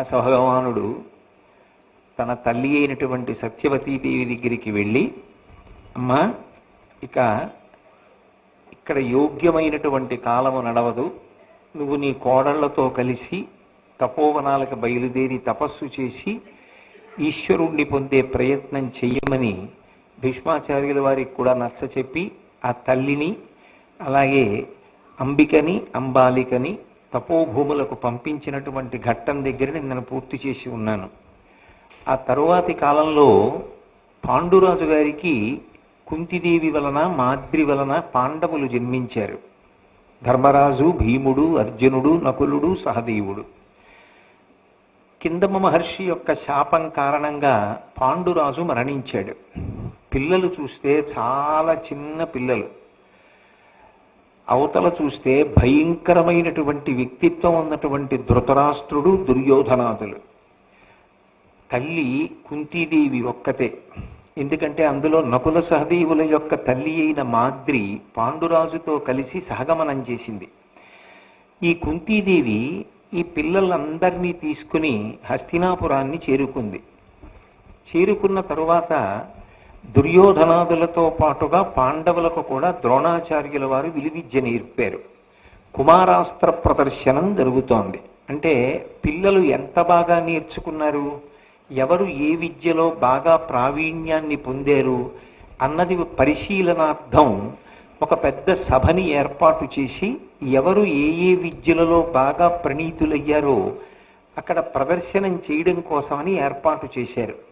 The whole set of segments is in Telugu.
వ్యాసభగవానుడు తన తల్లి అయినటువంటి సత్యవతీదేవి దగ్గరికి వెళ్ళి అమ్మా ఇక ఇక్కడ యోగ్యమైనటువంటి కాలము నడవదు. నువ్వు నీ కోడళ్ళతో కలిసి తపోవనాలకు బయలుదేరి తపస్సు చేసి ఈశ్వరుణ్ణి పొందే ప్రయత్నం చెయ్యమని భీష్మాచార్యుల వారికి కూడా నచ్చ చెప్పి ఆ తల్లిని అలాగే అంబికని అంబాలికని తపోభూములకు పంపించినటువంటి ఘట్టం దగ్గర నేను పూర్తి చేసి ఉన్నాను. ఆ తరువాతి కాలంలో పాండురాజు గారికి కుంతిదేవి వలన మాద్రి వలన పాండవులు జన్మించారు. ధర్మరాజు భీముడు అర్జునుడు నకులుడు సహదేవుడు. కిందమ మహర్షి యొక్క శాపం కారణంగా పాండురాజు మరణించాడు. పిల్లలు చూస్తే చాలా చిన్న పిల్లలు. అవతల చూస్తే భయంకరమైనటువంటి వ్యక్తిత్వం ఉన్నటువంటి ధృతరాష్ట్రుడు దుర్యోధనాథులు తల్లి కుంతీదేవి ఒక్కతే. ఎందుకంటే అందులో నకుల సహదేవుల యొక్క తల్లి అయిన మాద్రి పాండురాజుతో కలిసి సహగమనం చేసింది. ఈ కుంతీదేవి ఈ పిల్లలందరినీ తీసుకుని హస్తినాపురాన్ని చేరుకుంది. చేరుకున్న తరువాత దుర్యోధనాదులతో పాటుగా పాండవులకు కూడా ద్రోణాచార్యుల వారు విలువిద్య నేర్పారు. కుమారాస్త్ర ప్రదర్శనం జరుగుతోంది. అంటే పిల్లలు ఎంత బాగా నేర్చుకున్నారు? ఎవరు ఏ విద్యలో బాగా ప్రావీణ్యాన్ని పొందారు? అన్నది పరిశీలనార్థం ఒక పెద్ద సభని ఏర్పాటు చేసి ఎవరు ఏ ఏ విద్యలలో బాగా ప్రణీతులయ్యారో అక్కడ ప్రదర్శనం చేయడం కోసమని ఏర్పాటు చేశారు.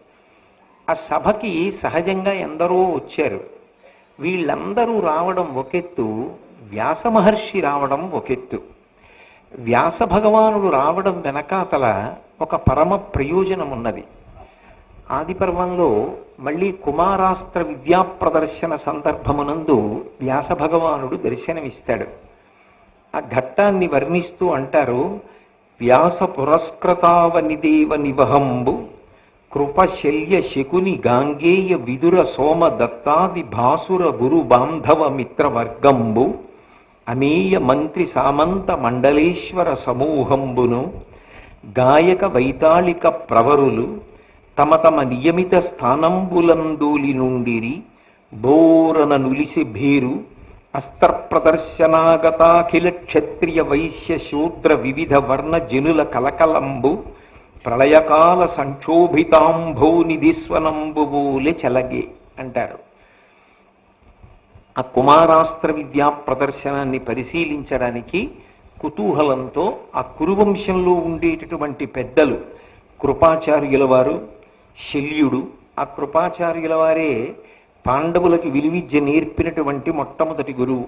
ఆ సభకి సహజంగా ఎందరో వచ్చారు. వీళ్ళందరూ రావడం ఒకెత్తు వ్యాస మహర్షి రావడం ఒకెత్తు. వ్యాస భగవానుడు రావడం వెనకాతల ఒక పరమ ప్రయోజనం ఉన్నది ఆదిపర్వంలో మళ్ళీ కుమారాస్త్ర విద్యా ప్రదర్శన సందర్భమునందు వ్యాస భగవానుడు దర్శనమిస్తాడు. ఆ ఘట్టాన్ని వర్ణిస్తూ అంటారు వ్యాస పురస్కృతావనిదేవ నివహంబు కృపశల్య శకుని గాంగేయ విదుర సోమ దత్తాది భాసుర గురు బాంధవ మిత్రవర్గంబు అమీయ మంత్రి సామంత మండలేశ్వర సమూహంబును గాయక వైతాళిక ప్రవరులు తమ తమ నియమిత స్థానంబులందూలి నుండిరి బోరన నులిసి భీరు అస్త్ర ప్రదర్శనాగతాఖిల క్షత్రియ వైశ్య శూద్ర వివిధ వర్ణ జనుల కలకలంబు ప్రళయకాల సంక్షోభితాంభో నిధిస్వనంబుబూలె చెలగే అంటారు. ఆ కుమారాస్త్ర విద్యా ప్రదర్శనాన్ని పరిశీలించడానికి కుతూహలంతో ఆ కురువంశంలో ఉండేటటువంటి పెద్దలు కృపాచార్యుల వారు శల్యుడు. ఆ కృపాచార్యుల వారే పాండవులకి విలువిద్య నేర్పినటువంటి మొట్టమొదటి గురువు.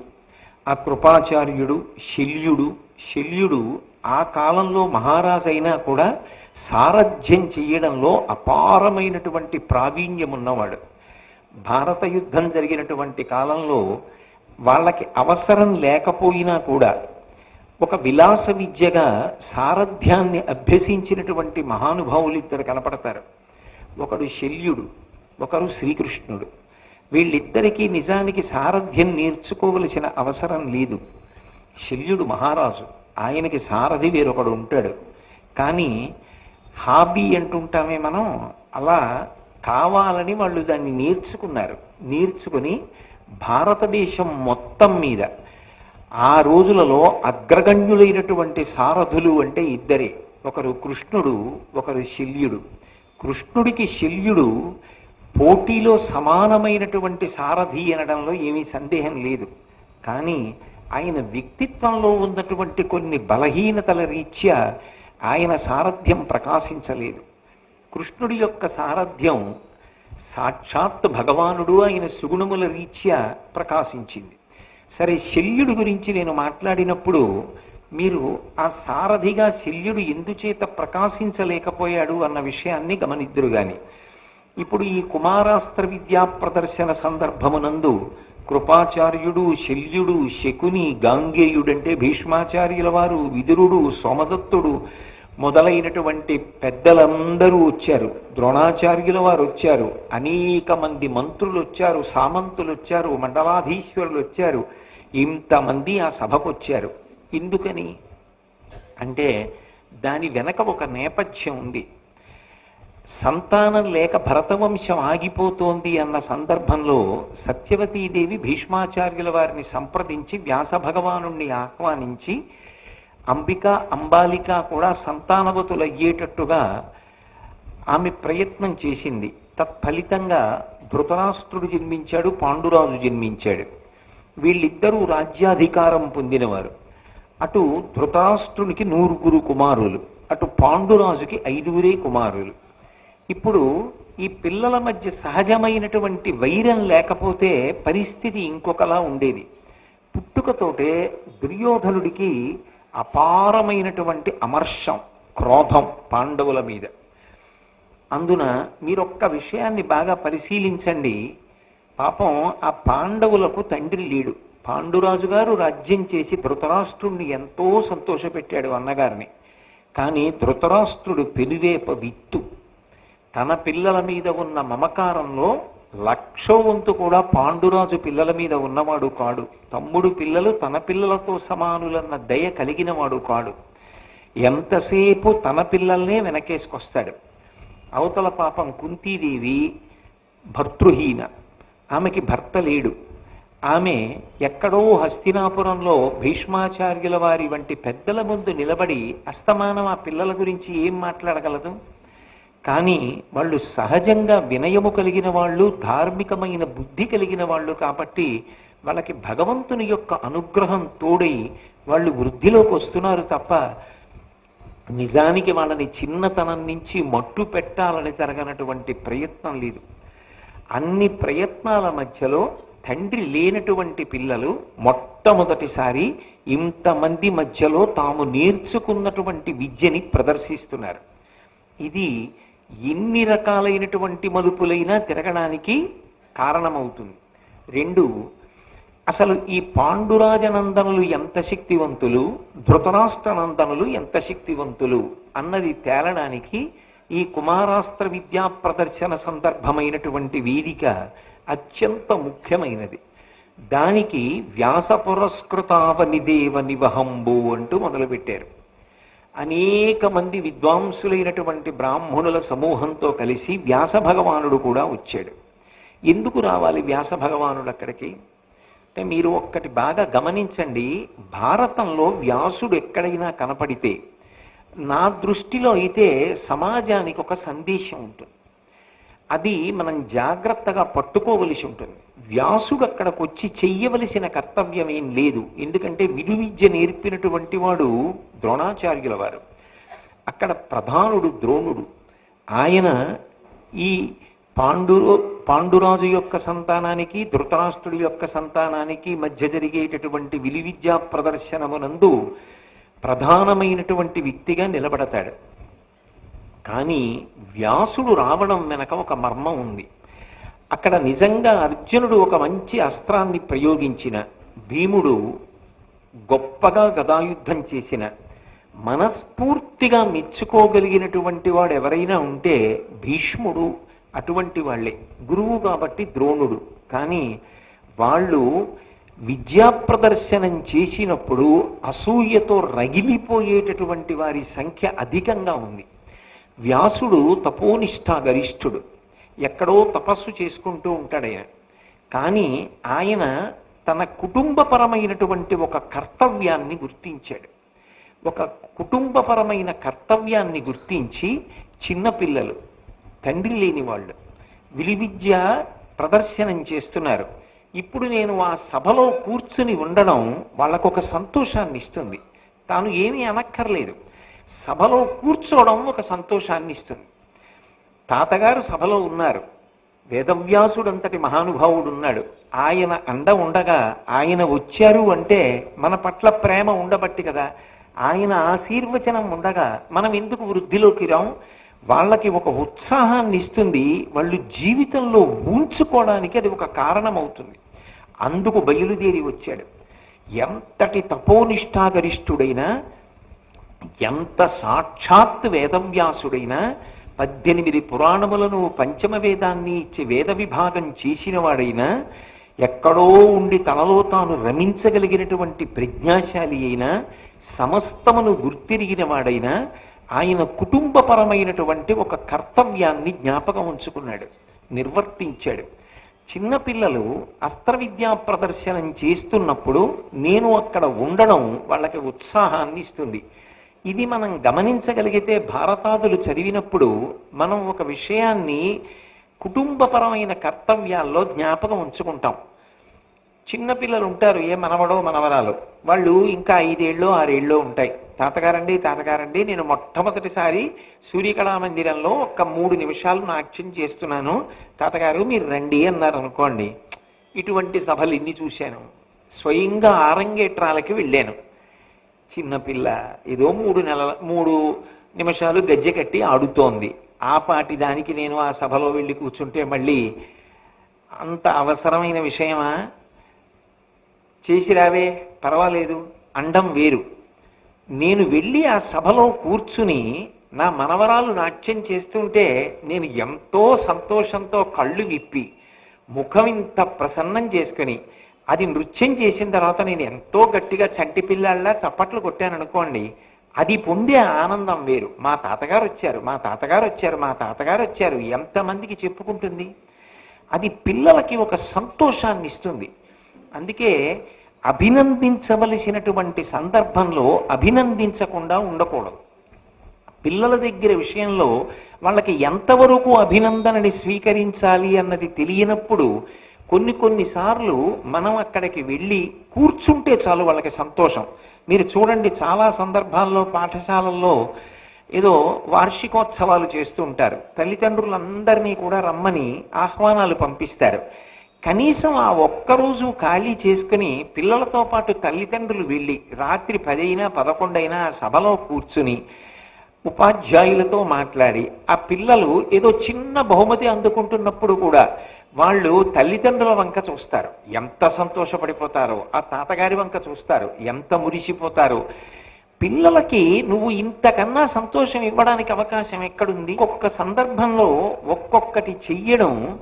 ఆ కృపాచార్యుడు శల్యుడు. శల్యుడు ఆ కాలంలో మహారాజైనా కూడా సారథ్యం చేయడంలో అపారమైనటువంటి ప్రావీణ్యం ఉన్నవాడు భారత యుద్ధం జరిగినటువంటి కాలంలో వాళ్ళకి అవసరం లేకపోయినా కూడా ఒక విలాస విద్యగా సారథ్యాన్ని అభ్యసించినటువంటి మహానుభావులు ఇద్దరు కనపడతారు. ఒకడు శల్యుడు ఒకరు శ్రీకృష్ణుడు. వీళ్ళిద్దరికీ నిజానికి సారథ్యం నేర్చుకోవలసిన అవసరం లేదు. శల్యుడు మహారాజు ఆయనకి సారథి వేరొకడు ఉంటాడు. కానీ హాబీ అంటుంటామే మనం. అలా కావాలని వాళ్ళు దాన్ని నేర్చుకున్నారు. నేర్చుకుని భారతదేశం మొత్తం మీద ఆ రోజులలో అగ్రగణ్యులైనటువంటి సారథులు అంటే ఇద్దరే. ఒకరు కృష్ణుడు ఒకరు శల్యుడు. కృష్ణుడికి శల్యుడు పోటీలో సమానమైనటువంటి సారథి అనడంలో ఏమీ సందేహం లేదు. కానీ ఆయన వ్యక్తిత్వంలో ఉన్నటువంటి కొన్ని బలహీనతల రీత్యా ఆయన సారథ్యం ప్రకాశించలేదు. కృష్ణుడి యొక్క సారథ్యం సాక్షాత్ భగవానుడు ఆయన సుగుణముల రీత్యా ప్రకాశించింది. సరే శల్యుడి గురించి నేను మాట్లాడినప్పుడు మీరు ఆ సారథిగా శల్యుడు ఎందుచేత ప్రకాశించలేకపోయాడు అన్న విషయాన్ని గమనిద్దురు గాని. ఇప్పుడు ఈ కుమారాస్త్ర విద్యా ప్రదర్శన సందర్భమునందు కృపాచార్యుడు శల్యుడు శకుని గాంగేయుడంటే భీష్మాచార్యుల వారు విదురుడు సోమదత్తుడు మొదలైనటువంటి పెద్దలందరూ వచ్చారు. ద్రోణాచార్యుల వారు వచ్చారు. అనేక మంది మంత్రులు వచ్చారు సామంతులు వచ్చారు మండలాధీశ్వరులు వచ్చారు. ఇంతమంది ఆ సభకు వచ్చారు ఎందుకని? అంటే దాని వెనక ఒక నేపథ్యం ఉంది. సంతానం లేక భరతవంశం ఆగిపోతోంది అన్న సందర్భంలో సత్యవతీదేవి భీష్మాచార్యుల వారిని సంప్రదించి వ్యాస భగవానుణ్ణి ఆహ్వానించి అంబిక అంబాలిక కూడా సంతానవతులు అయ్యేటట్టుగా ఆమె ప్రయత్నం చేసింది. తత్ఫలితంగా ధృతరాష్ట్రుడు జన్మించాడు పాండురాజు జన్మించాడు. వీళ్ళిద్దరూ రాజ్యాధికారం పొందినవారు. అటు ధృతరాష్ట్రునికి నూరుగురు కుమారులు అటు పాండురాజుకి ఐదుగురే కుమారులు. ఇప్పుడు ఈ పిల్లల మధ్య సహజమైనటువంటి వైరం లేకపోతే పరిస్థితి ఇంకొకలా ఉండేది. పుట్టుకతోటే దుర్యోధనుడికి అపారమైనటువంటి అమర్షం క్రోధం పాండవుల మీద. అందున మీరొక్క విషయాన్ని బాగా పరిశీలించండి. పాపం ఆ పాండవులకు తండ్రి లేడు. పాండురాజు గారు రాజ్యం చేసి ధృతరాష్ట్రుణ్ణి ఎంతో సంతోషపెట్టాడు అన్నగారిని. కానీ ధృతరాష్ట్రుడు పెనువేప విత్తు. తన పిల్లల మీద ఉన్న మమకారంలో లక్షో వంతు కూడా పాండురాజు పిల్లల మీద ఉన్నవాడు కాడు. తమ్ముడు పిల్లలు తన పిల్లలతో సమానులన్న దయ కలిగినవాడు కాడు. ఎంతసేపు తన పిల్లల్నే వెనకేసుకొస్తాడు. అవతల పాపం కుంతీదేవి భర్తృహీన. ఆమెకి భర్త లేడు. ఆమె ఎక్కడో హస్తినాపురంలో భీష్మాచార్యుల వారి వంటి పెద్దల ముందు నిలబడి అస్తమానం ఆ పిల్లల గురించి ఏం మాట్లాడగలదు? కానీ వాళ్ళు సహజంగా వినయము కలిగిన వాళ్ళు ధార్మికమైన బుద్ధి కలిగిన వాళ్ళు కాబట్టి వాళ్ళకి భగవంతుని యొక్క అనుగ్రహం తోడై వాళ్ళు వృద్ధిలోకి వస్తున్నారు తప్ప నిజానికి వాళ్ళని చిన్నతనం నుంచి మట్టు పెట్టాలని జరగనటువంటి ప్రయత్నం లేదు. అన్ని ప్రయత్నాల మధ్యలో తండ్రి లేనటువంటి పిల్లలు మొట్టమొదటిసారి ఇంతమంది మధ్యలో తాము నేర్చుకున్నటువంటి విద్యని ప్రదర్శిస్తున్నారు. ఇది ఎన్ని రకాలైనటువంటి మలుపులైనా తిరగడానికి కారణమవుతుంది. రెండు అసలు ఈ పాండురాజనందనులు ఎంత శక్తివంతులు ధృతరాష్ట్రనందనులు ఎంత శక్తివంతులు అన్నది తేలడానికి ఈ కుమారాస్త్ర విద్యా ప్రదర్శన సందర్భమైనటువంటి వేదిక అత్యంత ముఖ్యమైనది. దానికి వ్యాస పురస్కృతావనిదేవ నివహంబు అంటూ మొదలుపెట్టారు. అనేక మంది విద్వాంసులైనటువంటి బ్రాహ్మణుల సమూహంతో కలిసి వ్యాస భగవానుడు కూడా వచ్చాడు. ఎందుకు రావాలి వ్యాస భగవానుడు అక్కడికి? అంటే మీరు ఒక్కటి బాగా గమనించండి భారతంలో వ్యాసుడు ఎక్కడైనా కనపడితే నా దృష్టిలో అయితే సమాజానికి ఒక సందేశం ఉంటుంది. అది మనం జాగ్రత్తగా పట్టుకోవలసి ఉంటుంది. వ్యాసుడు అక్కడికి వచ్చి చెయ్యవలసిన కర్తవ్యం ఏం లేదు. ఎందుకంటే విధు విద్య నేర్పినటువంటి వాడు ద్రోణాచార్యుల వారు అక్కడ ప్రధానుడు ద్రోణుడు. ఆయన ఈ పాండు పాండురాజు యొక్క సంతానానికి ధృతరాష్ట్రుడి యొక్క సంతానానికి మధ్య జరిగేటటువంటి విలువిద్యా ప్రదర్శనమునందు ప్రధానమైనటువంటి వ్యక్తిగా నిలబడతాడు. కానీ వ్యాసుడు రావడం వెనక ఒక మర్మం ఉంది. అక్కడ నిజంగా అర్జునుడు ఒక మంచి అస్త్రాన్ని ప్రయోగించిన భీముడు గొప్పగా గదాయుద్ధం చేసిన మనస్ఫూర్తిగా మెచ్చుకోగలిగినటువంటి వాడు ఎవరైనా ఉంటే భీష్ముడు అటువంటి వాళ్ళే. గురువు కాబట్టి ద్రోణుడు. కానీ వాళ్ళు విద్యా ప్రదర్శనం చేసినప్పుడు అసూయతో రగిలిపోయేటటువంటి వారి సంఖ్య అధికంగా ఉంది. వ్యాసుడు తపోనిష్ఠా గరిష్ఠుడు. ఎక్కడో తపస్సు చేసుకుంటూ ఉంటాడయ్యా. కానీ ఆయన తన కుటుంబపరమైనటువంటి ఒక కర్తవ్యాన్ని గుర్తించాడు. ఒక కుటుంబపరమైన కర్తవ్యాన్ని గుర్తించి చిన్నపిల్లలు తండ్రి లేని వాళ్ళు విలువిద్య ప్రదర్శనం చేస్తున్నారు. ఇప్పుడు నేను ఆ సభలో కూర్చుని ఉండడం వాళ్ళకొక సంతోషాన్ని ఇస్తుంది తాను ఏమీ అనక్కర్లేదు. సభలో కూర్చోవడం ఒక సంతోషాన్ని ఇస్తుంది తాతగారు సభలో ఉన్నారు. వేదవ్యాసుడంతటి మహానుభావుడు ఉన్నాడు ఆయన అండ ఉండగా ఆయన వచ్చారు అంటే మన పట్ల ప్రేమ ఉండబట్టి కదా. ఆయన ఆశీర్వచనం ఉండగా మనం ఎందుకు వృద్ధిలోకి రాం? వాళ్ళకి ఒక ఉత్సాహాన్ని ఇస్తుంది. వాళ్ళు జీవితంలో ఉంచుకోవడానికి అది ఒక కారణం అవుతుంది అందుకు బయలుదేరి వచ్చాడు. ఎంతటి తపోనిష్టాగరిష్ఠుడైనా ఎంత సాక్షాత్ వేదవ్యాసుడైనా పద్దెనిమిది పురాణములను పంచమ వేదాన్ని ఇచ్చి వేద విభాగం చేసిన వాడైనా ఎక్కడో ఉండి తనలో తాను రమించగలిగినటువంటి ప్రజ్ఞాశాలి అయినా సమస్తమును గుర్తిరిగిన వాడైనా ఆయన కుటుంబపరమైనటువంటి ఒక కర్తవ్యాన్ని జ్ఞాపకం ఉంచుకున్నాడు నిర్వర్తించాడు. చిన్నపిల్లలు అస్త్ర విద్యా ప్రదర్శనం చేస్తున్నప్పుడు నేను అక్కడ ఉండడం వాళ్ళకి ఉత్సాహాన్ని ఇస్తుంది. ఇది మనం గమనించగలిగితే భారతాదులు చదివినప్పుడు మనం ఒక విషయాన్ని కుటుంబపరమైన కర్తవ్యాల్లో జ్ఞాపకం ఉంచుకుంటాం. చిన్నపిల్లలు ఉంటారు ఏ మనవడో మనవరాలు. వాళ్ళు ఇంకా ఐదేళ్ళో ఆరేళ్ళో ఉంటాయి. తాతగారండి తాతగారండి నేను మొట్టమొదటిసారి సూర్యకళా మందిరంలో ఒక మూడు నిమిషాలు నాట్యం చేస్తున్నాను. తాతగారు మీరు రండి అన్నారు అనుకోండి ఇటువంటి సభలు ఇన్ని చూశాను. స్వయంగా ఆరంగేట్రాలకి వెళ్ళాను. చిన్నపిల్ల ఏదో మూడు నెలల మూడు నిమిషాలు గజ్జె కట్టి ఆడుతోంది. ఆ పాటి దానికి నేను ఆ సభలో వెళ్ళి కూర్చుంటే మళ్ళీ అంత అవసరమైన విషయమా? చేసి రావే పర్వాలేదు అండం వేరు. నేను వెళ్ళి ఆ సభలో కూర్చుని నా మనవరాలు నాట్యం చేస్తుంటే నేను ఎంతో సంతోషంతో కళ్ళు విప్పి ముఖం ఇంత ప్రసన్నం చేసుకుని అది నృత్యం చేసిన తర్వాత నేను ఎంతో గట్టిగా చంటి పిల్లల్లా చప్పట్లు కొట్టాను అనుకోండి అది పొందే ఆనందం వేరు. మా తాతగారు వచ్చారు మా తాతగారు వచ్చారు మా తాతగారు వచ్చారు. ఎంతమందికి చెప్పుకుంటుంది? అది పిల్లలకి ఒక సంతోషాన్ని ఇస్తుంది. అందుకే అభినందించవలసినటువంటి సందర్భంలో అభినందించకుండా ఉండకూడదు. పిల్లల దగ్గర విషయంలో వాళ్ళకి ఎంతవరకు అభినందనని స్వీకరించాలి అన్నది తెలియనప్పుడు కొన్ని కొన్నిసార్లు మనం అక్కడికి వెళ్ళి కూర్చుంటే చాలు వాళ్ళకి సంతోషం. మీరు చూడండి చాలా సందర్భాల్లో పాఠశాలల్లో ఏదో వార్షికోత్సవాలు చేస్తూ ఉంటారు. తల్లిదండ్రులందరినీ కూడా రమ్మని ఆహ్వానాలు పంపిస్తారు. కనీసం ఆ ఒక్కరోజు ఖాళీ చేసుకుని పిల్లలతో పాటు తల్లిదండ్రులు వెళ్ళి రాత్రి పదైనా పదకొండైనా ఆ సభలో కూర్చుని ఉపాధ్యాయులతో మాట్లాడి ఆ పిల్లలు ఏదో చిన్న బహుమతి అందుకుంటున్నప్పుడు కూడా వాళ్ళు తల్లిదండ్రుల వంక చూస్తారు. ఎంత సంతోషపడిపోతారో ఆ తాతగారి వంక చూస్తారు. ఎంత మురిసిపోతారో. పిల్లలకి నువ్వు ఇంతకన్నా సంతోషం ఇవ్వడానికి అవకాశం ఎక్కడుంది? ఒక్కొక్క సందర్భంలో ఒక్కొక్కటి చెయ్యడం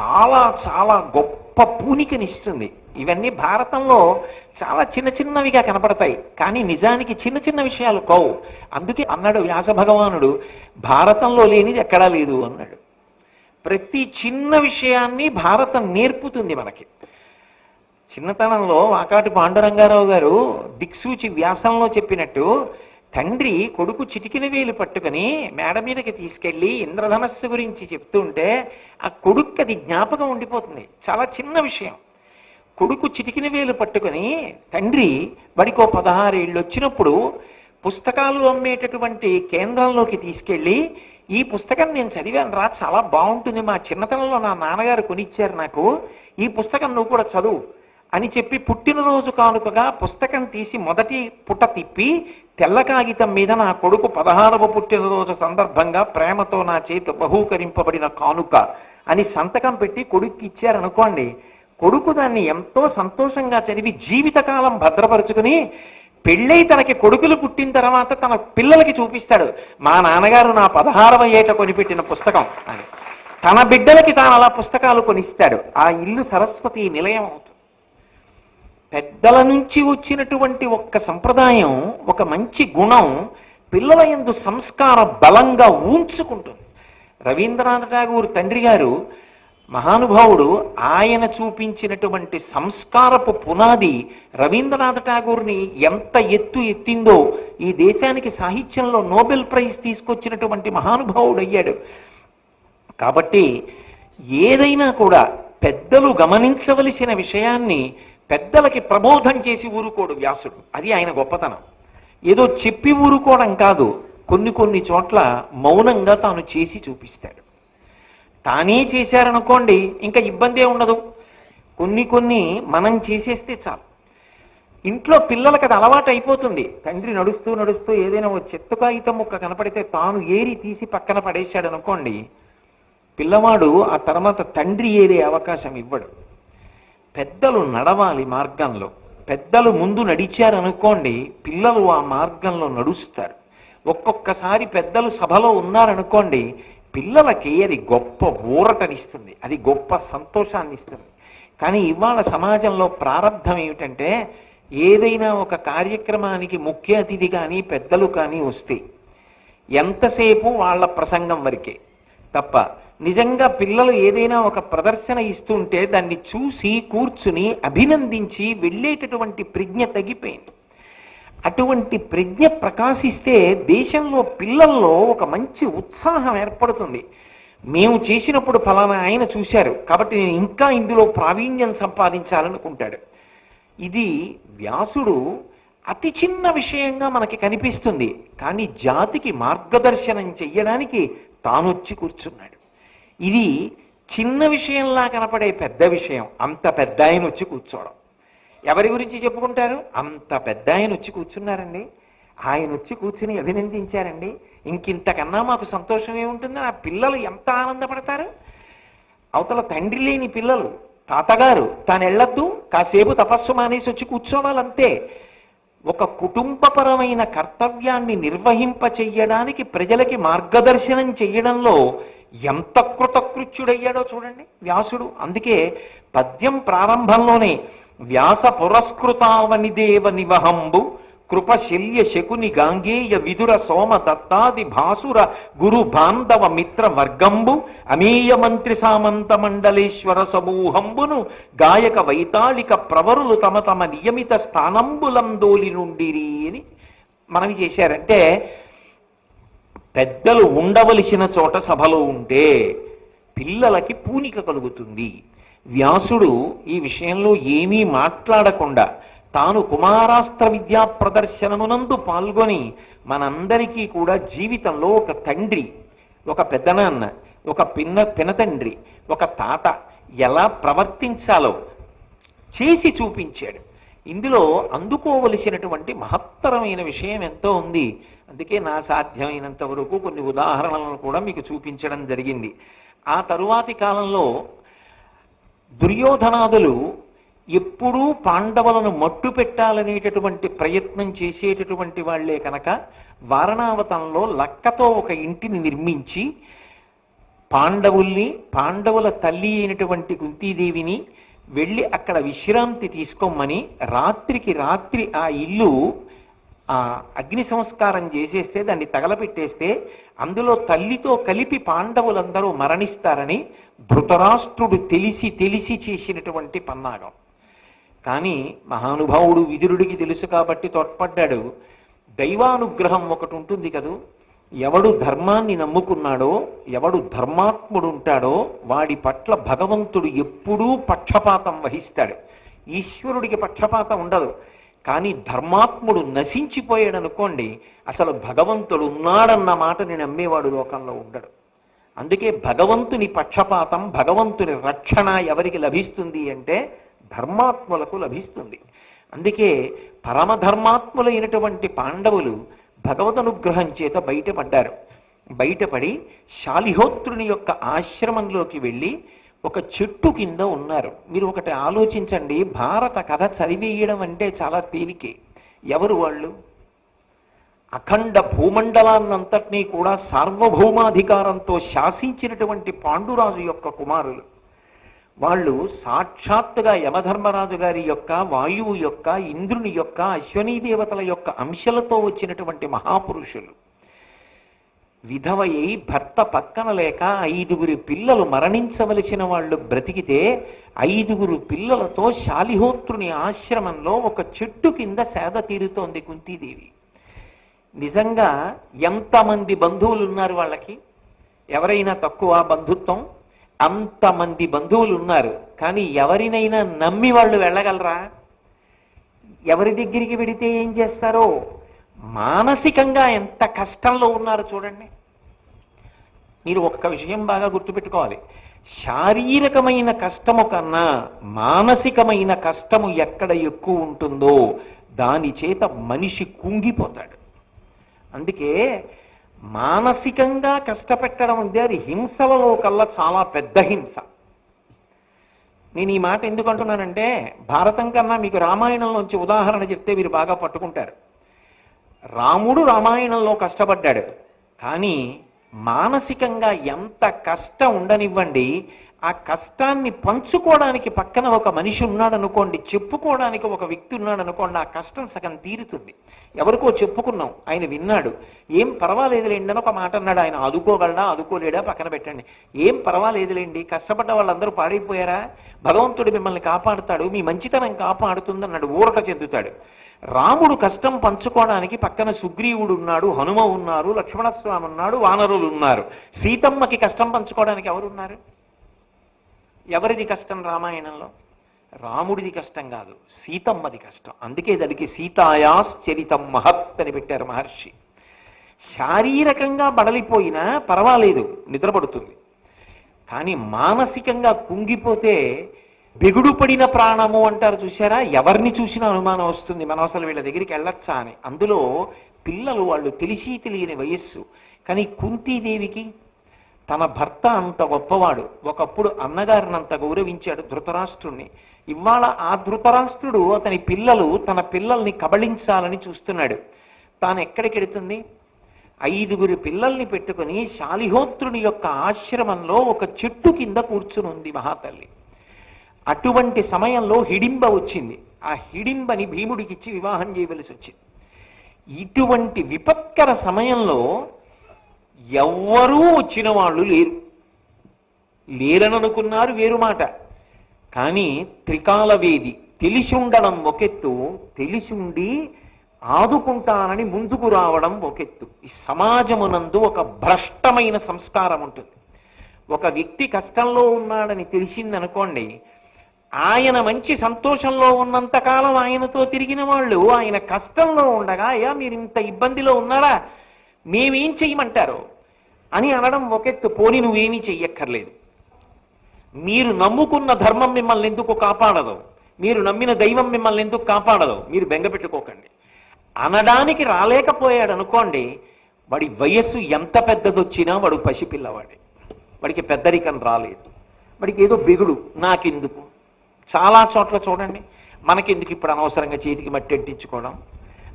చాలా చాలా గొప్ప పూనికనిస్తుంది. ఇవన్నీ భారతంలో చాలా చిన్న చిన్నవిగా కనపడతాయి. కానీ నిజానికి చిన్న చిన్న విషయాలు కావు. అందుకే అన్నాడు వ్యాస భగవానుడు భారతంలో లేనిది ఎక్కడా లేదు అన్నాడు. ప్రతి చిన్న విషయాన్ని భారతం నేర్పుతుంది మనకి. చిన్నతనంలో వాకాటి పాండురంగారావు గారు దిక్సూచి వ్యాసంలో చెప్పినట్టు తండ్రి కొడుకు చిటికిన వేలు పట్టుకుని మేడ మీదకి తీసుకెళ్ళి ఇంద్రధనస్సు గురించి చెప్తుంటే ఆ కొడుక్కి అది జ్ఞాపకం ఉండిపోతుంది. చాలా చిన్న విషయం. కొడుకు చిటికిన వేలు పట్టుకుని తండ్రి వాడికో పదహారేళ్ళు వచ్చినప్పుడు పుస్తకాలు అమ్మేటటువంటి కేంద్రంలోకి తీసుకెళ్ళి ఈ పుస్తకం నేను చదివాను రా చాలా బాగుంటుంది మా చిన్నతనంలో నా నాన్నగారు కొనిచ్చారు నాకు. ఈ పుస్తకం నువ్వు కూడా చదువు అని చెప్పి పుట్టినరోజు కానుకగా పుస్తకం తీసి మొదటి పుట తిప్పి తెల్ల కాగితం మీద నా కొడుకు పదహారవ పుట్టినరోజు సందర్భంగా ప్రేమతో నా చేతి బహూకరింపబడిన కానుక అని సంతకం పెట్టి కొడుక్కి ఇచ్చారనుకోండి కొడుకు దాన్ని ఎంతో సంతోషంగా చదివి జీవితకాలం భద్రపరుచుకుని పెళ్ళై తనకి కొడుకులు పుట్టిన తర్వాత తన పిల్లలకి చూపిస్తాడు మా నాన్నగారు నా పదహారవ ఏట కొనిపెట్టిన పుస్తకం అని. తన బిడ్డలకి తాను అలా పుస్తకాలు కొనిస్తాడు. ఆ ఇల్లు సరస్వతి నిలయం అవుతుంది. పెద్దల నుంచి వచ్చినటువంటి ఒక్క సంప్రదాయం ఒక మంచి గుణం పిల్లల యందు సంస్కార బలంగా ఊంచుకుంటుంది. రవీంద్రనాథ్ ఠాగూర్ తండ్రి గారు మహానుభావుడు ఆయన చూపించినటువంటి సంస్కారపు పునాది రవీంద్రనాథ్ ఠాగూర్ని ఎంత ఎత్తు ఎత్తిందో ఈ దేశానికి సాహిత్యంలో నోబెల్ ప్రైజ్ తీసుకొచ్చినటువంటి మహానుభావుడు అయ్యాడు. కాబట్టి ఏదైనా కూడా పెద్దలు గమనించవలసిన విషయాన్ని పెద్దలకి ప్రబోధం చేసి ఊరుకోడు వ్యాసుడు. అది ఆయన గొప్పతనం. ఏదో చెప్పి ఊరుకోవడం కాదు కొన్ని కొన్ని చోట్ల మౌనంగా తాను చేసి చూపిస్తాడు. తానే చేశారనుకోండి ఇంకా ఇబ్బందే ఉండదు. కొన్ని కొన్ని మనం చేసేస్తే చాలు. ఇంట్లో పిల్లలకి అది అలవాటు అయిపోతుంది. తండ్రి నడుస్తూ నడుస్తూ ఏదైనా ఓ చెత్త కాగితం ముక్క కనపడితే తాను ఏరి తీసి పక్కన పడేశాడు అనుకోండి పిల్లవాడు ఆ తర్వాత తండ్రి ఏరే అవకాశం ఇవ్వడు. పెద్దలు నడవాలి మార్గంలో. పెద్దలు ముందు నడిచారనుకోండి పిల్లలు ఆ మార్గంలో నడుస్తారు. ఒక్కొక్కసారి పెద్దలు సభలో ఉన్నారనుకోండి పిల్లలకి అది గొప్ప ఊరటనిస్తుంది. అది గొప్ప సంతోషాన్ని ఇస్తుంది కానీ ఇవాళ సమాజంలో ప్రారంధం ఏమిటంటే ఏదైనా ఒక కార్యక్రమానికి ముఖ్య అతిథి కానీ పెద్దలు కానీ వస్తే ఎంతసేపు వాళ్ళ ప్రసంగం వరకే? తప్ప నిజంగా పిల్లలు ఏదైనా ఒక ప్రదర్శన ఇస్తుంటే దాన్ని చూసి కూర్చుని అభినందించి వెళ్ళేటటువంటి ప్రజ్ఞ తగ్గిపోయింది. అటువంటి ప్రజ్ఞ ప్రకాశిస్తే దేశంలో పిల్లల్లో ఒక మంచి ఉత్సాహం ఏర్పడుతుంది. మేము చేసినప్పుడు ఫలానా ఆయన చూశారు. కాబట్టి నేను ఇంకా ఇందులో ప్రావీణ్యం సంపాదించాలనుకుంటాడు. ఇది వ్యాసుడు అతి చిన్న విషయంగా మనకి కనిపిస్తుంది. కానీ జాతికి మార్గదర్శనం చెయ్యడానికి తానొచ్చి కూర్చున్నాడు. ఇది చిన్న విషయంలా కనపడే పెద్ద విషయం. అంత పెద్ద ఆయన వచ్చి కూర్చోవడం. ఎవరి గురించి చెప్పుకుంటారు? అంత పెద్ద ఆయన వచ్చి కూర్చున్నారండి. ఆయన వచ్చి కూర్చుని అభినందించారండి. ఇంకింతకన్నా మాకు సంతోషం ఏముంటుంది? ఆ పిల్లలు ఎంత ఆనందపడతారు? అవతల తండ్రి లేని పిల్లలు తాతగారు తాను వెళ్ళొద్దు కాసేపు తపస్సు మానేసి వచ్చి కూర్చోవాలంతే. ఒక కుటుంబపరమైన కర్తవ్యాన్ని నిర్వహింప చెయ్యడానికి ప్రజలకి మార్గదర్శనం చెయ్యడంలో ఎంత కృతకృత్యుడయ్యాడో చూడండి వ్యాసుడు. అందుకే పద్యం ప్రారంభంలోనే వ్యాస పురస్కృతావనిదేవ నివహంబు కృపశల్య శకుని గాంగేయ విదుర సోమ దత్తాది భాసుర గురు బాంధవ మిత్ర వర్గంబు అమీయ మంత్రి సామంత మండలేశ్వర సమూహంబును గాయక వైతాళిక ప్రవరులు తమ తమ నియమిత స్థానంబులందోలి నుండిరి అని మనవి చేశారంటే పెద్దలు ఉండవలసిన చోట సభలో ఉంటే పిల్లలకి పూనిక కలుగుతుంది. వ్యాసుడు ఈ విషయంలో ఏమీ మాట్లాడకుండా తాను కుమారాస్త్ర విద్యా ప్రదర్శనమునందు పాల్గొని మనందరికీ కూడా జీవితంలో ఒక తండ్రి ఒక పెద్దనాన్న ఒక పిన్న పినతండ్రి ఒక తాత ఎలా ప్రవర్తించాలో చేసి చూపించాడు. ఇందులో అందుకోవలసినటువంటి మహత్తరమైన విషయం ఎంతో ఉంది. అందుకే నా సాధ్యమైనంత వరకు కొన్ని ఉదాహరణలను కూడా మీకు చూపించడం జరిగింది. ఆ తరువాతి కాలంలో దుర్యోధనాదులు ఎప్పుడూ పాండవులను మట్టు పెట్టాలనేటటువంటి ప్రయత్నం చేసేటటువంటి వాళ్ళే కనుక వారణావతంలో లక్కతో ఒక ఇంటిని నిర్మించి పాండవుల్ని పాండవుల తల్లి అయినటువంటి కుంతీదేవిని వెళ్ళి అక్కడ విశ్రాంతి తీసుకోమని రాత్రికి రాత్రి ఆ ఇల్లు ఆ అగ్ని సంస్కారం చేసేస్తే దాన్ని తగలపెట్టేస్తే అందులో తల్లితో కలిపి పాండవులందరూ మరణిస్తారని ధృతరాష్ట్రుడు తెలిసి తెలిసి చేసినటువంటి పన్నాగం. కానీ మహానుభావుడు విదురుడికి తెలుసు కాబట్టి తోడ్పడ్డాడు. దైవానుగ్రహం ఒకటి ఉంటుంది కదూ ఎవడు ధర్మాన్ని నమ్ముకున్నాడో ఎవడు ధర్మాత్ముడు ఉంటాడో వాడి పట్ల భగవంతుడు ఎప్పుడూ పక్షపాతం వహిస్తాడు. ఈశ్వరుడికి పక్షపాతం ఉండదు. కానీ ధర్మాత్ముడు నశించిపోయాడు అనుకోండి అసలు భగవంతుడు ఉన్నాడన్న మాటని నమ్మేవాడు లోకంలో ఉండడు. అందుకే భగవంతుని పక్షపాతం భగవంతుని రక్షణ ఎవరికి లభిస్తుంది అంటే ధర్మాత్ములకు లభిస్తుంది. అందుకే పరమధర్మాత్ములైనటువంటి పాండవులు భగవద్ అనుగ్రహం చేత బయటపడ్డారు. బయటపడి శాలిహోత్రుని యొక్క ఆశ్రమంలోకి వెళ్ళి ఒక చెట్టు కింద ఉన్నారు. మీరు ఒకటి ఆలోచించండి భారత కథ చదివేయడం అంటే చాలా తేలికే. ఎవరు వాళ్ళు? అఖండ భూమండలాన్నంతటినీ కూడా సార్వభౌమాధికారంతో శాసించినటువంటి పాండురాజు యొక్క కుమారులు. వాళ్ళు సాక్షాత్తుగా యమధర్మరాజు గారి యొక్క వాయువు యొక్క ఇంద్రుని యొక్క అశ్వనీ దేవతల యొక్క అంశలతో వచ్చినటువంటి మహాపురుషులు. విధవయ్యి భర్త పక్కన లేక ఐదుగురి పిల్లలు మరణించవలసిన వాళ్ళు బ్రతికితే ఐదుగురు పిల్లలతో శాలిహోత్రుని ఆశ్రమంలో ఒక చెట్టు కింద సేద తీరుతోంది కుంతీదేవి. నిజంగా ఎంతమంది బంధువులు ఉన్నారు వాళ్ళకి? ఎవరైనా తక్కువ బంధుత్వం? అంతమంది బంధువులు ఉన్నారు కానీ ఎవరినైనా నమ్మి వాళ్ళు వెళ్ళగలరా? ఎవరి దగ్గరికి వెడితే ఏం చేస్తారో? మానసికంగా ఎంత కష్టంలో ఉన్నారో చూడండి. మీరు ఒక్క విషయం బాగా గుర్తుపెట్టుకోవాలి. శారీరకమైన కష్టము కన్నా మానసికమైన కష్టము ఎక్కడ ఎక్కువ ఉంటుందో దాని చేత మనిషి కుంగిపోతాడు. అందుకే మానసికంగా కష్టపెట్టడం ఉంది అది హింసలలో కల్లా చాలా పెద్ద హింస. నేను ఈ మాట ఎందుకు అంటున్నానంటే భారతం కన్నా మీకు రామాయణంలోంచి ఉదాహరణ చెప్తే మీరు బాగా పట్టుకుంటారు. రాముడు రామాయణంలో కష్టపడ్డాడు. కానీ మానసికంగా ఎంత కష్టం ఉండనివ్వండి ఆ కష్టాన్ని పంచుకోవడానికి పక్కన ఒక మనిషి ఉన్నాడనుకోండి చెప్పుకోవడానికి ఒక వ్యక్తి ఉన్నాడనుకోండి ఆ కష్టం సగం తీరుతుంది. ఎవరికో చెప్పుకున్నాం ఆయన విన్నాడు ఏం పర్వాలేదులేండి అని ఒక మాట అన్నాడు. ఆయన ఆదుకోగలడా? ఆదుకోలేడా? పక్కన పెట్టండి. ఏం పర్వాలేదులేండి? కష్టపడ్డ వాళ్ళందరూ పాడైపోయారా? భగవంతుడు మిమ్మల్ని కాపాడుతాడు మీ మంచితనం కాపాడుతుంది అన్నాడు ఊరట చెందుతాడు. రాముడు కష్టం పంచుకోవడానికి పక్కన సుగ్రీవుడు ఉన్నాడు హనుమ ఉన్నారు లక్ష్మణస్వామి ఉన్నాడు వానరులు ఉన్నారు. సీతమ్మకి కష్టం పంచుకోవడానికి ఎవరున్నారు? ఎవరిది కష్టం రామాయణంలో? రాముడిది కష్టం కాదు సీతమ్మది కష్టం. అందుకే దానికి సీతాయాశ్చరితం మహత్ అని పెట్టారు మహర్షి. శారీరకంగా బడలిపోయినా పర్వాలేదు నిద్రపడుతుంది. కానీ మానసికంగా కుంగిపోతే బెగుడుపడిన ప్రాణము అంటారు చూసారా ఎవరిని చూసినా అనుమానం వస్తుంది మనం అసలు వీళ్ళ దగ్గరికి వెళ్ళొచ్చా అని. అందులో పిల్లలు వాళ్ళు తెలిసి తెలియని వయస్సు. కానీ కుంతీదేవికి తన భర్త అంత గొప్పవాడు. ఒకప్పుడు అన్నగారినంత గౌరవించాడు ధృతరాష్ట్రుణ్ణి. ఇవాళ ఆ ధృతరాష్ట్రుడు అతని పిల్లలు తన పిల్లల్ని కబళించాలని చూస్తున్నాడు. తాను ఎక్కడికెడుతుంది ఐదుగురు పిల్లల్ని పెట్టుకుని శాలిహోత్రుని యొక్క ఆశ్రమంలో ఒక చెట్టు కింద కూర్చుని ఉంది మహాతల్లి. అటువంటి సమయంలో హిడింబ వచ్చింది. ఆ హిడింబని భీముడికిచ్చి వివాహం చేయవలసి వచ్చింది. ఇటువంటి విపత్కర సమయంలో ఎవ్వరూ వచ్చిన వాళ్ళు లేరు. లేరననుకున్నారు వేరు మాట. కానీ త్రికాల వేది తెలిసి ఉండడం ఒకెత్తు తెలిసి ఉండి ఆదుకుంటానని ముందుకు రావడం ఒకెత్తు. ఈ సమాజమునందు ఒక భ్రష్టమైన సంస్కారం ఉంటుంది. ఒక వ్యక్తి కష్టంలో ఉన్నాడని తెలిసిందనుకోండి ఆయన మంచి సంతోషంలో ఉన్నంతకాలం ఆయనతో తిరిగిన వాళ్ళు ఆయన కష్టంలో ఉండగా అయ్యా మీరు ఇంత ఇబ్బందిలో ఉన్నారా? మేమేం చెయ్యమంటారో అని అనడం ఒకెత్తు పోని నువ్వేమీ చెయ్యక్కర్లేదు. మీరు నమ్ముకున్న ధర్మం మిమ్మల్ని ఎందుకు కాపాడదు? మీరు నమ్మిన దైవం మిమ్మల్ని ఎందుకు కాపాడదు? మీరు బెంగ పెట్టుకోకండి. అనడానికి రాలేకపోయాడు అనుకోండి వాడి వయస్సు ఎంత పెద్దదొచ్చినా వాడు పసిపిల్లవాడే. వాడికి పెద్దరికం రాలేదు. వాడికి ఏదో బిగుడు నాకెందుకు? చాలా చోట్ల చూడండి మనకెందుకు ఇప్పుడు అనవసరంగా చేతికి మట్టి అంటించుకోవడం?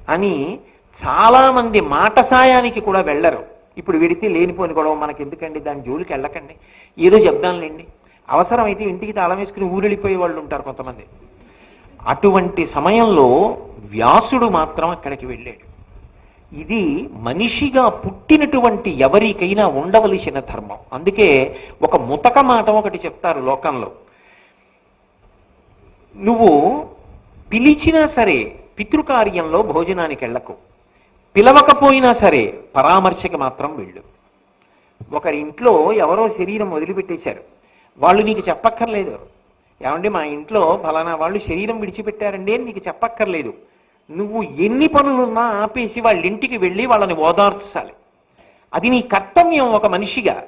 అని చాలామంది మాట సాయానికి కూడా వెళ్ళరు. ఇప్పుడు వెడితే లేనిపోని గొడవ మనకి ఎందుకండి దాని జోలికి వెళ్ళకండి. ఏదో చెప్దాంలేండి అవసరమైతే ఇంటికి తాళం వేసుకుని ఊరెళ్ళిపోయే వాళ్ళు ఉంటారు కొంతమంది. అటువంటి సమయంలో వ్యాసుడు మాత్రం అక్కడికి వెళ్ళాడు. ఇది మనిషిగా పుట్టినటువంటి ఎవరికైనా ఉండవలసిన ధర్మం. అందుకే ఒక ముతక మాట ఒకటి చెప్తారు లోకంలో. నువ్వు పిలిచినా సరే పితృకార్యంలో భోజనానికి వెళ్ళకు. పిలవకపోయినా సరే పరామర్శకి మాత్రం వెళ్ళు. ఒకరి ఇంట్లో ఎవరో శరీరం వదిలిపెట్టేశారు. వాళ్ళు నీకు చెప్పక్కర్లేదు. ఏమండి మా ఇంట్లో ఫలానా వాళ్ళు శరీరం విడిచిపెట్టారండి అని నీకు చెప్పక్కర్లేదు. నువ్వు ఎన్ని పనులున్నా ఆపేసి వాళ్ళ ఇంటికి వెళ్ళి వాళ్ళని ఓదార్చాలి. అది నీ కర్తవ్యం ఒక మనిషిగా.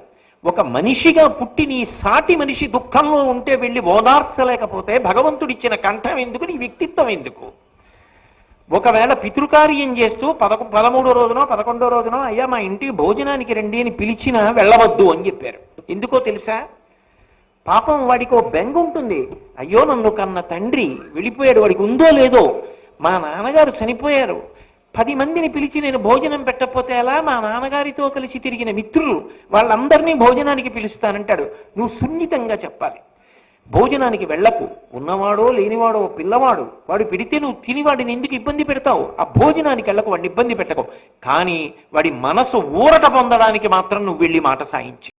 ఒక మనిషిగా పుట్టి నీ సాటి మనిషి దుఃఖంలో ఉంటే వెళ్ళి ఓదార్చలేకపోతే భగవంతుడిచ్చిన కంఠం ఎందుకు? నీ వ్యక్తిత్వం ఎందుకు? ఒకవేళ పితృకార్యం చేస్తూ పదకొ పదమూడో రోజునో పదకొండో రోజునో అయ్యా మా ఇంటికి భోజనానికి రండి అని పిలిచినా వెళ్ళవద్దు అని చెప్పారు. ఎందుకో తెలుసా? పాపం వాడికి ఓ బెంగ ఉంటుంది. అయ్యో నన్ను కన్న తండ్రి వెళ్ళిపోయాడు. వాడికి ఉందో లేదో మా నాన్నగారు చనిపోయారు. పది మందిని పిలిచి నేను భోజనం పెట్టకపోతే ఎలా మా నాన్నగారితో కలిసి తిరిగిన మిత్రులు వాళ్ళందరినీ భోజనానికి పిలుస్తానంటాడు. నువ్వు సున్నితంగా చెప్పాలి. భోజనానికి వెళ్ళకు. ఉన్నవాడో లేనివాడో పిల్లవాడు వాడు పెడితే నువ్వు తిని వాడిని ఎందుకు ఇబ్బంది పెడతావు? ఆ భోజనానికి వెళ్ళకు వాడిని ఇబ్బంది పెట్టకు. కానీ వాడి మనసు ఊరట పొందడానికి మాత్రం నువ్వు వెళ్ళి మాట సాయించి.